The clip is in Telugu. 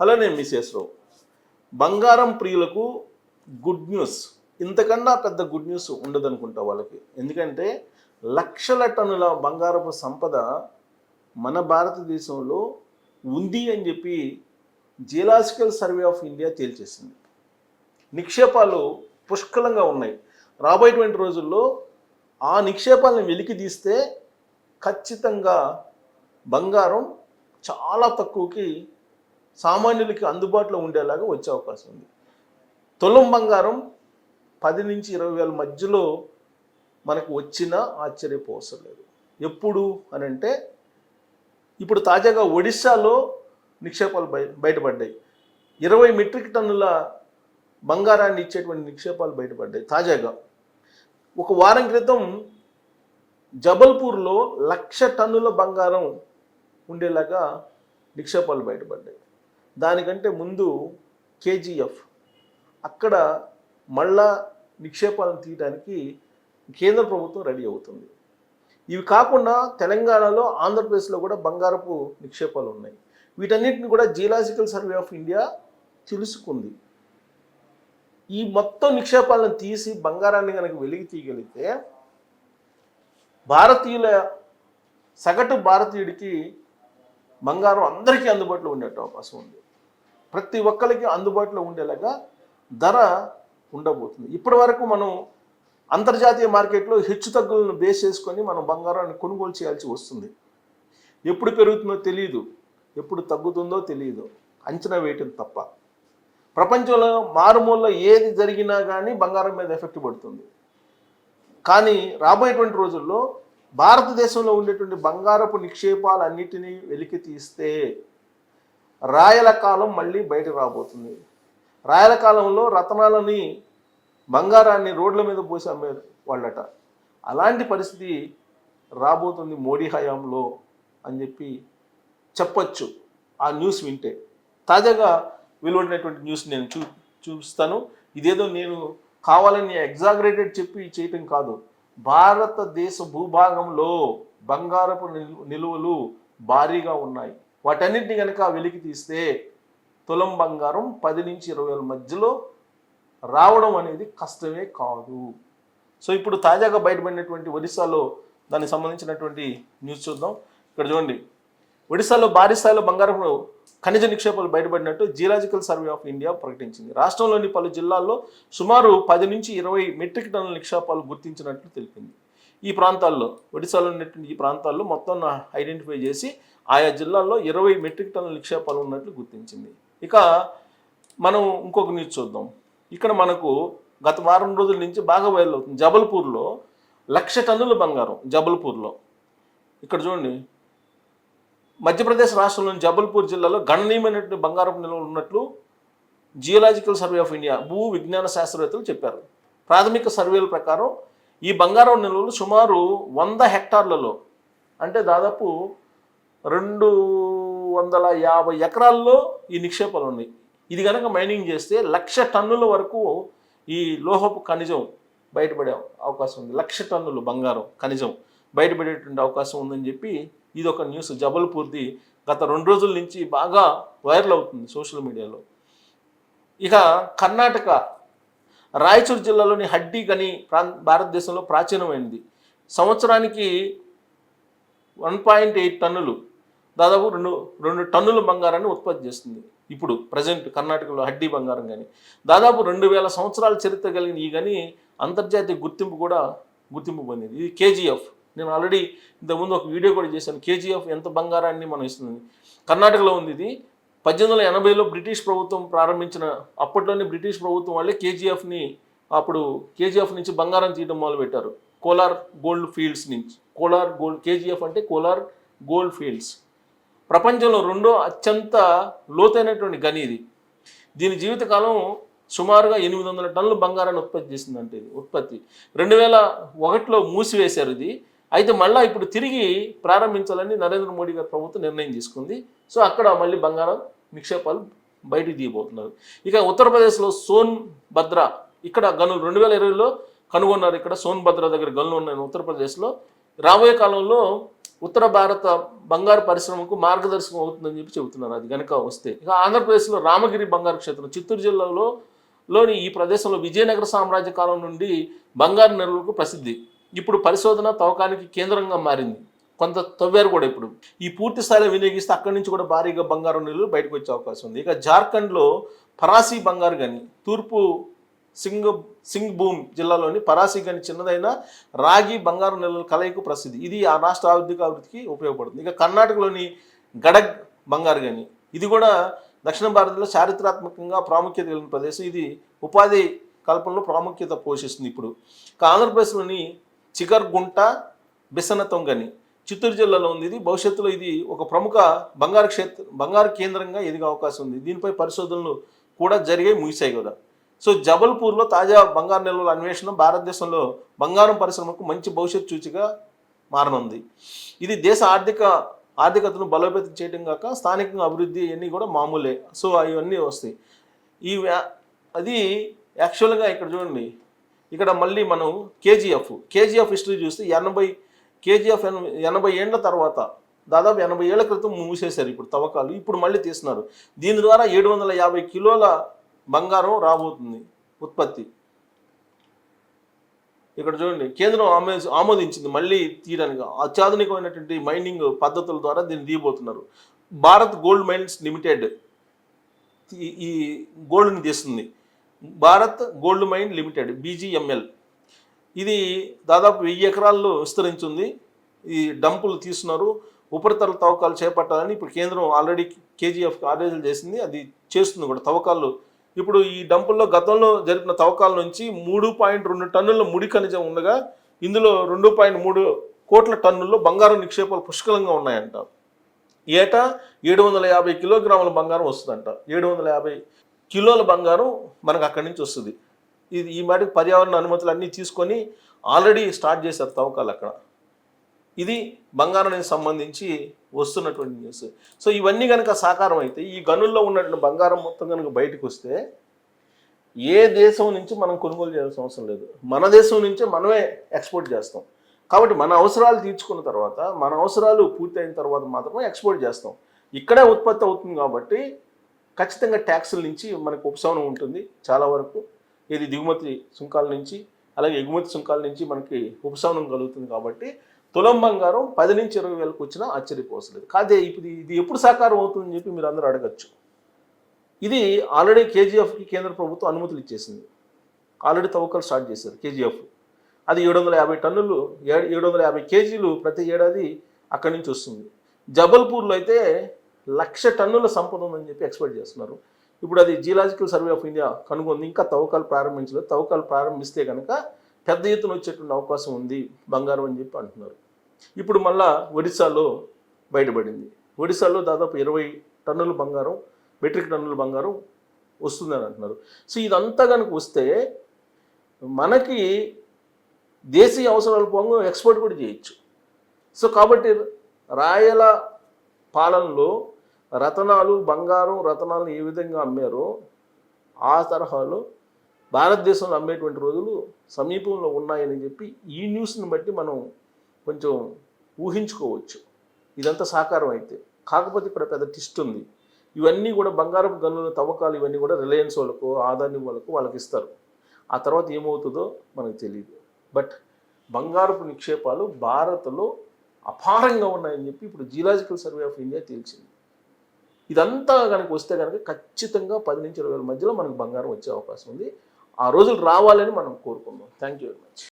హలో నేను మిసెస్ రావు బంగారం ప్రియులకు గుడ్ న్యూస్ ఇంతకన్నా పెద్ద గుడ్ న్యూస్ ఉండదనుకుంటా వాళ్ళకి. ఎందుకంటే లక్షల టన్నుల బంగారపు సంపద మన భారతదేశంలో ఉంది అని చెప్పి జియలాజికల్ సర్వే ఆఫ్ ఇండియా తేల్చేసింది. నిక్షేపాలు పుష్కలంగా ఉన్నాయి. రాబోయేటువంటి రోజుల్లో ఆ నిక్షేపాలను వెలికి తీస్తే ఖచ్చితంగా బంగారం చాలా తక్కువకి సామాన్యులకి అందుబాటులో ఉండేలాగా వచ్చే అవకాశం ఉంది. తులం బంగారం పది నుంచి ఇరవై వేల మధ్యలో మనకు వచ్చినా ఆశ్చర్యపోవసరం లేదు. ఎప్పుడు అని అంటే ఇప్పుడు తాజాగా ఒడిశాలో నిక్షేపాలు బయటపడ్డాయి. ఇరవై మెట్రిక్ టన్నుల బంగారాన్ని ఇచ్చేటువంటి నిక్షేపాలు బయటపడ్డాయి తాజాగా. ఒక వారం క్రితం జబల్పూర్లో లక్ష టన్నుల బంగారం ఉండేలాగా నిక్షేపాలు బయటపడ్డాయి. దానికంటే ముందు కేజీఎఫ్. అక్కడ మళ్ళా నిక్షేపాలను తీయడానికి కేంద్ర ప్రభుత్వం రెడీ అవుతుంది. ఇవి కాకుండా తెలంగాణలో ఆంధ్రప్రదేశ్లో కూడా బంగారపు నిక్షేపాలు ఉన్నాయి. వీటన్నిటిని కూడా జియలాజికల్ సర్వే ఆఫ్ ఇండియా తెలుసుకుంది. ఈ మొత్తం నిక్షేపాలను తీసి బంగారాన్ని కనుక వెలికి తీయగలిగితే భారతీయుల సగటు భారతీయుడికి బంగారం అందరికీ అందుబాటులో ఉండేట అవకాశం ఉంది. ప్రతి ఒక్కరికి అందుబాటులో ఉండేలాగా ధర ఉండబోతుంది. ఇప్పటి వరకు మనం అంతర్జాతీయ మార్కెట్లో హెచ్చు తగ్గులను బేస్ చేసుకొని మనం బంగారాన్ని కొనుగోలు చేయాల్సి వస్తుంది. ఎప్పుడు పెరుగుతుందో తెలియదు ఎప్పుడు తగ్గుతుందో తెలియదు అంచనా వేయటం తప్ప. ప్రపంచంలో మారుమూల ఏది జరిగినా కానీ బంగారం మీద ఎఫెక్ట్ పడుతుంది. కానీ రాబోయేటువంటి రోజుల్లో భారతదేశంలో ఉండేటువంటి బంగారపు నిక్షేపాలన్నిటినీ వెలికి తీస్తే రాయల కాలం మళ్ళీ బయటకు రాబోతుంది. రాయల కాలంలో రతనాలని బంగారాన్ని రోడ్ల మీద పోసి అమ్మే వాళ్ళట అలాంటి పరిస్థితి రాబోతుంది మోడీ హయాంలో అని చెప్పి చెప్పచ్చు. ఆ న్యూస్ వింటే తాజాగా వెలువడినటువంటి న్యూస్ నేను చూ చూపిస్తాను. ఇదేదో నేను కావాలని ఎగ్జాగరేటెడ్ చెప్పి చేయటం కాదు. భారతదేశ భూభాగంలో బంగారపు నిలు- నిలువలు భారీగా ఉన్నాయి. వాటన్నిటిని కనుక వెలికి తీస్తే తులం బంగారం పది నుంచి ఇరవై వేల మధ్యలో రావడం అనేది కష్టమే కాదు. సో ఇప్పుడు తాజాగా బయటపడినటువంటి ఒడిశాలో దానికి సంబంధించినటువంటి న్యూస్ చూద్దాం. ఇక్కడ చూడండి. ఒడిశాలో భారీ స్థాయిలో బంగారం ఖనిజ నిక్షేపాలు బయటపడినట్టు జియలాజికల్ సర్వే ఆఫ్ ఇండియా ప్రకటించింది. రాష్ట్రంలోని పలు జిల్లాల్లో సుమారు పది నుంచి ఇరవై మెట్రిక్ టన్నుల నిక్షేపాలు గుర్తించినట్లు తెలిపింది. ఈ ప్రాంతాల్లో ఒడిశాలో ఉన్నటువంటి ఈ ప్రాంతాల్లో మొత్తం ఐడెంటిఫై చేసి ఆయా జిల్లాల్లో ఇరవై మెట్రిక్ టన్నుల నిక్షేపాలు ఉన్నట్లు గుర్తించింది. ఇక మనం ఇంకొక న్యూస్ చూద్దాం. ఇక్కడ మనకు గత వారం రోజుల నుంచి బాగా వైరల్ అవుతుంది. జబల్పూర్లో లక్ష టన్నుల బంగారం జబల్పూర్లో. ఇక్కడ చూడండి. మధ్యప్రదేశ్ రాష్ట్రంలోని జబల్పూర్ జిల్లాలో గణనీయమైనటువంటి బంగారపు నిల్వలు ఉన్నట్లు జియోలాజికల్ సర్వే ఆఫ్ ఇండియా భూ విజ్ఞాన శాస్త్రవేత్తలు చెప్పారు. ప్రాథమిక సర్వేల ప్రకారం ఈ బంగారం నిల్వలు సుమారు వంద హెక్టార్లలో అంటే దాదాపు రెండు వందల యాభై ఎకరాల్లో ఈ నిక్షేపాలు ఉన్నాయి. ఇది కనుక మైనింగ్ చేస్తే లక్ష టన్నుల వరకు ఈ లోహపు ఖనిజం బయటపడే అవకాశం ఉంది. లక్ష టన్నులు బంగారం ఖనిజం బయటపడేటువంటి అవకాశం ఉందని చెప్పి ఇది ఒక న్యూస్. జబల్పూర్ది గత రెండు రోజుల నుంచి బాగా వైరల్ అవుతుంది సోషల్ మీడియాలో. ఇక కర్ణాటక రాయచూరు జిల్లాలోని హడ్డీ గని ప్రాం భారతదేశంలో ప్రాచీనమైనది సంవత్సరానికి వన్ పాయింట్ ఎయిట్ టన్నులు దాదాపు రెండు రెండు టన్నుల బంగారాన్ని ఉత్పత్తి చేస్తుంది. ఇప్పుడు ప్రజెంట్ కర్ణాటకలో హడ్డీ బంగారం కానీ దాదాపు రెండు వేల సంవత్సరాల చరిత్ర కలిగిన ఈ గని అంతర్జాతీయ గుర్తింపు కూడా గుర్తింపు పొందింది. ఇది కేజీఎఫ్. నేను ఆల్రెడీ ఇంతకుముందు ఒక వీడియో కూడా చేశాను. కేజీఎఫ్ ఎంత బంగారాన్ని మనం ఇస్తుంది? కర్ణాటకలో ఉంది ఇది పద్దెనిమిది వందల ఎనభైలో బ్రిటిష్ ప్రభుత్వం ప్రారంభించిన అప్పట్లోనే బ్రిటిష్ ప్రభుత్వం వాళ్ళే కేజీఎఫ్ని అప్పుడు కేజీఎఫ్ నుంచి బంగారం తీయడం మొదలుపెట్టారు. కోలార్ గోల్డ్ ఫీల్డ్స్ నుంచి. కోలార్ గోల్డ్ కేజీఎఫ్ అంటే కోలార్ గోల్డ్ ఫీల్డ్స్. ప్రపంచంలో రెండో అత్యంత లోతైనటువంటి గని ఇది. దీని జీవితకాలం సుమారుగా ఎనిమిది వందల టన్నుల బంగారాన్ని ఉత్పత్తి చేసిందంటే ఇది ఉత్పత్తి. రెండు వేల ఒకటిలో మూసివేశారు ఇది. అయితే మళ్ళీ ఇప్పుడు తిరిగి ప్రారంభించాలని నరేంద్ర మోడీ గారి ప్రభుత్వం నిర్ణయం తీసుకుంది. సో అక్కడ మళ్ళీ బంగారం నిక్షేపాలు బయటికి దిగిపోతున్నారు. ఇక ఉత్తరప్రదేశ్లో సోన్ భద్ర ఇక్కడ గనులు రెండు వేల ఇరవైలో కనుగొన్నారు. ఇక్కడ సోన్ భద్ర దగ్గర గనులు ఉన్నాయి ఉత్తరప్రదేశ్లో రాబోయే కాలంలో ఉత్తర భారత బంగారు పరిశ్రమకు మార్గదర్శకం అవుతుందని చెప్పి చెబుతున్నారు. అది కనుక వస్తే ఇక ఆంధ్రప్రదేశ్లో రామగిరి బంగారు క్షేత్రం చిత్తూరు జిల్లాలో లోని ఈ ప్రదేశంలో విజయనగర సామ్రాజ్య కాలం నుండి బంగారు నెలలకు ప్రసిద్ధి. ఇప్పుడు పరిశోధన తవ్వకానికి కేంద్రంగా మారింది. కొంత తవ్వారు కూడా ఇప్పుడు. ఈ పూర్తి స్థాయిలో వినియోగిస్తే అక్కడి నుంచి కూడా భారీగా బంగారు నీళ్ళు బయటకు వచ్చే అవకాశం ఉంది. ఇక జార్ఖండ్లో పరాసి బంగారు గని తూర్పు సింగ్ సింగ్ భూమ్ జిల్లాలోని పరాసి గని చిన్నదైన రాగి బంగారు నెలల కలయికు ప్రసిద్ధి. ఇది ఆ రాష్ట్ర ఆర్థిక అభివృద్ధికి ఉపయోగపడుతుంది. ఇక కర్ణాటకలోని గడగ్ బంగారు గని ఇది కూడా దక్షిణ భారతంలో చారిత్రాత్మకంగా ప్రాముఖ్యత కలిగిన ప్రదేశం. ఇది ఉపాధి కల్పనలో ప్రాముఖ్యత పోషిస్తుంది ఇప్పుడు. ఇక ఆంధ్రప్రదేశ్లోని చిగర్గుంట బిసనతొంగని చిత్తూరు జిల్లాలో ఉంది. ఇది భవిష్యత్తులో ఇది ఒక ప్రముఖ బంగారు క్షేత్ర బంగారు కేంద్రంగా ఎదిగే అవకాశం ఉంది. దీనిపై పరిశోధనలు కూడా జరిగే ముగిశాయి కూడా సో జబల్పూర్లో తాజా బంగారు నిల్వల అన్వేషణ భారతదేశంలో బంగారం పరిశ్రమకు మంచి భవిష్యత్ సూచిగా మారనుంది. ఇది దేశ ఆర్థిక ఆర్థికతను బలోపేతం చేయడం కాక స్థానికంగా అభివృద్ధి ఇవన్నీ కూడా మామూలే. సో అవన్నీ వస్తాయి. ఈ వ్యా- అది యాక్చువల్గా ఇక్కడ చూడండి. ఇక్కడ మళ్ళీ మనం కేజీఎఫ్ కేజీఎఫ్ హిస్టరీ చూస్తే ఎనభై కేజీఎఫ్ ఎనభై ఎనభై ఏళ్ళ తర్వాత దాదాపు ఎనభై ఏళ్ళ క్రితం మూసేశారు ఇప్పుడు తవ్వకాలు. ఇప్పుడు మళ్ళీ తీస్తున్నారు. దీని ద్వారా ఏడు వందల యాభై కిలోల బంగారం రాబోతుంది ఉత్పత్తి. ఇక్కడ చూడండి కేంద్రం ఆమె ఆమోదించింది మళ్ళీ తీయడానికి. అత్యాధునికమైనటువంటి మైనింగ్ పద్ధతుల ద్వారా దీన్ని తీయబోతున్నారు. భారత్ గోల్డ్ మైన్స్ లిమిటెడ్ ఈ- ఈ గోల్డ్ని తీస్తుంది. Bharat gold mine limited BGML. ఇది దాదాపు వెయ్యి ఎకరాల్లో విస్తరించింది. ఈ డంపులు తీస్తున్నారు. ఉపరితల తవ్వకాలు చేపట్టాలని ఇప్పుడు కేంద్రం ఆల్రెడీ కేజీఎఫ్ ఆదేశాలు చేసింది. అది చేస్తుంది కూడా తవ్వకాలు. ఇప్పుడు ఈ డంపుల్లో గతంలో జరిపిన తవ్వకాల నుంచి మూడు పాయింట్ రెండు టన్నుల ముడి ఖనిజం ఉండగా ఇందులో రెండు పాయింట్ మూడు కోట్ల టన్నుల్లో బంగారం నిక్షేపాలు పుష్కలంగా ఉన్నాయంట. ఏటా ఏడు వందల యాభై కిలోగ్రాముల బంగారం వస్తుందంట. ఏడు వందల యాభై కిలోల బంగారం మనకు అక్కడి నుంచి వస్తుంది. ఇది ఈ మేరకు పర్యావరణ అనుమతులు అన్నీ తీసుకొని ఆల్రెడీ స్టార్ట్ చేశారు తవ్వకాలు అక్కడ. ఇది బంగారానికి సంబంధించి వస్తున్నటువంటి న్యూస్ సో ఇవన్నీ కనుక సాకారం అయితే ఈ గనుల్లో ఉన్నటువంటి బంగారం మొత్తం కనుక బయటకు వస్తే ఏ దేశం నుంచి మనం కొనుగోలు చేయాల్సిన అవసరం లేదు. మన దేశం నుంచే మనమే ఎక్స్పోర్ట్ చేస్తాం. కాబట్టి మన అవసరాలు తీర్చుకున్న తర్వాత మన అవసరాలు పూర్తయిన తర్వాత మాత్రమే ఎక్స్పోర్ట్ చేస్తాం. ఇక్కడే ఉత్పత్తి అవుతుంది కాబట్టి ఖచ్చితంగా ట్యాక్సుల నుంచి మనకు ఉపశమనం ఉంటుంది చాలా వరకు. ఇది దిగుమతి సుంకాల నుంచి అలాగే ఎగుమతి సుంకాల నుంచి మనకి ఉపశమనం కలుగుతుంది కాబట్టి తులం బంగారం పది నుంచి ఇరవై వేలకు వచ్చినా ఆశ్చర్యపోసలేదు కాదే ఇప్పుడు ఇది ఎప్పుడు సాకారం అవుతుందని చెప్పి మీరు అందరూ అడగచ్చు. ఇది ఆల్రెడీ కేజీఎఫ్కి కేంద్ర ప్రభుత్వం అనుమతులు ఇచ్చేసింది. ఆల్రెడీ తవ్వకాలు స్టార్ట్ చేశారు కేజీఎఫ్. అది ఏడు వందల యాభై టన్నులు ఏ- ఏడు వందల యాభై కేజీలు ప్రతి ఏడాది అక్కడి నుంచి వస్తుంది. జబల్పూర్లో అయితే లక్ష టన్నుల సంపద ఉందని చెప్పి ఎక్స్పెక్ట్ చేస్తున్నారు. ఇప్పుడు అది జియలాజికల్ సర్వే ఆఫ్ ఇండియా కనుగొంది. ఇంకా తవ్వకాలు ప్రారంభించలేదు. తవ్వకాలు ప్రారంభిస్తే కనుక పెద్ద ఎత్తున వచ్చేటువంటి అవకాశం ఉంది బంగారం అని చెప్పి అంటున్నారు. ఇప్పుడు మళ్ళా ఒడిశాలో బయటపడింది. ఒడిశాలో దాదాపు ఇరవై టన్నుల బంగారం మెట్రిక్ టన్నుల బంగారం వస్తుందని అంటున్నారు. సో ఇదంతా కనుక వస్తే మనకి దేశీయ అవసరాల పోగా ఎక్స్పోర్ట్ కూడా చేయొచ్చు. సో కాబట్టి రాయల పాలనలో రతనాలు బంగారం రతనాలను ఏ విధంగా అమ్మారో ఆ తరహాలో భారతదేశంలో అమ్మేటువంటి రోజులు సమీపంలో ఉన్నాయని చెప్పి ఈ న్యూస్ని బట్టి మనం కొంచెం ఊహించుకోవచ్చు. ఇదంతా సాకారం అయితే. కాకపోతే ఇక్కడ పెద్ద టిస్ట్ ఉంది. ఇవన్నీ కూడా బంగారపు గనుల తవ్వకాలు ఇవన్నీ కూడా రిలయన్స్ వాళ్ళకు ఆదాని వాళ్ళకు వాళ్ళకి ఇస్తారు. ఆ తర్వాత ఏమవుతుందో మనకు తెలియదు బట్ బంగారపు నిక్షేపాలు భారత్లో అపారంగా ఉన్నాయని చెప్పి ఇప్పుడు జియలాజికల్ సర్వే ఆఫ్ ఇండియా తేల్చింది. ఇదంతా కనుక వస్తే కనుక ఖచ్చితంగా పది నుంచి ఇరవై వేల మధ్యలో మనకు బంగారం వచ్చే అవకాశం ఉంది. ఆ రోజులు రావాలని మనం కోరుకుందాం. Thank you very much